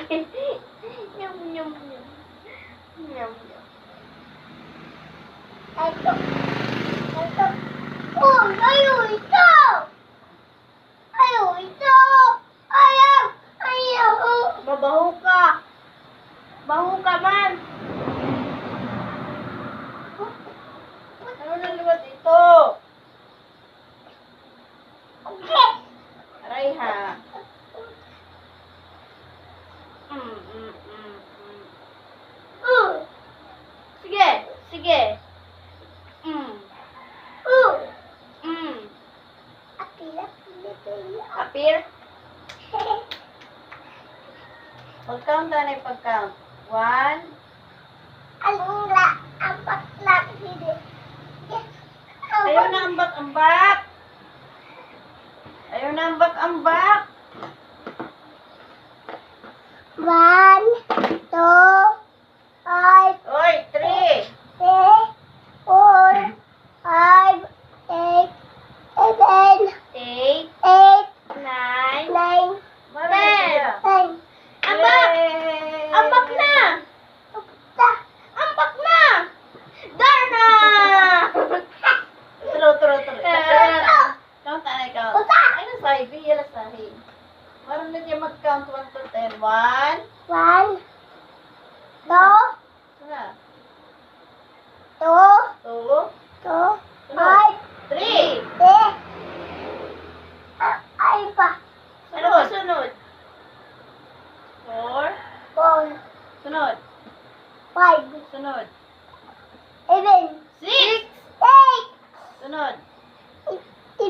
Akin. Yum, yum, yum. Yum, yum. Ito. Ito. Oh, ayaw ito. Ayaw ito. Ayaw. Ayaw. Mabaho ka. Baho ka man. Ano na liwat ito? Okay. Aray ha. Mm, mm, mm, mm. Uh. Sige, sige. Mm. Uh. Mm. Apir, apir, apir. Pag-count na na pag-count. One. Anong la, apat na hindi. Ayaw na ambak-ambak. Ayaw na ambak-ambak. One, two, sahi. Marunong siya mag-count 1 to 10. 1. one, two, Na. two, 2. two, five, 3. six, ah, ay pa, Ano ba sunod? 4. four, Sunod. five, Sunod. seven, 6. eight, Sunod. seven, Sunod. five, Ay,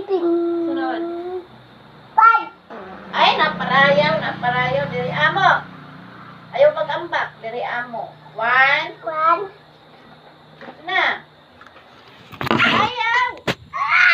naparayaw, naparayaw. Diri amo. Ayaw mag-ambak. Diri amo. 1. one,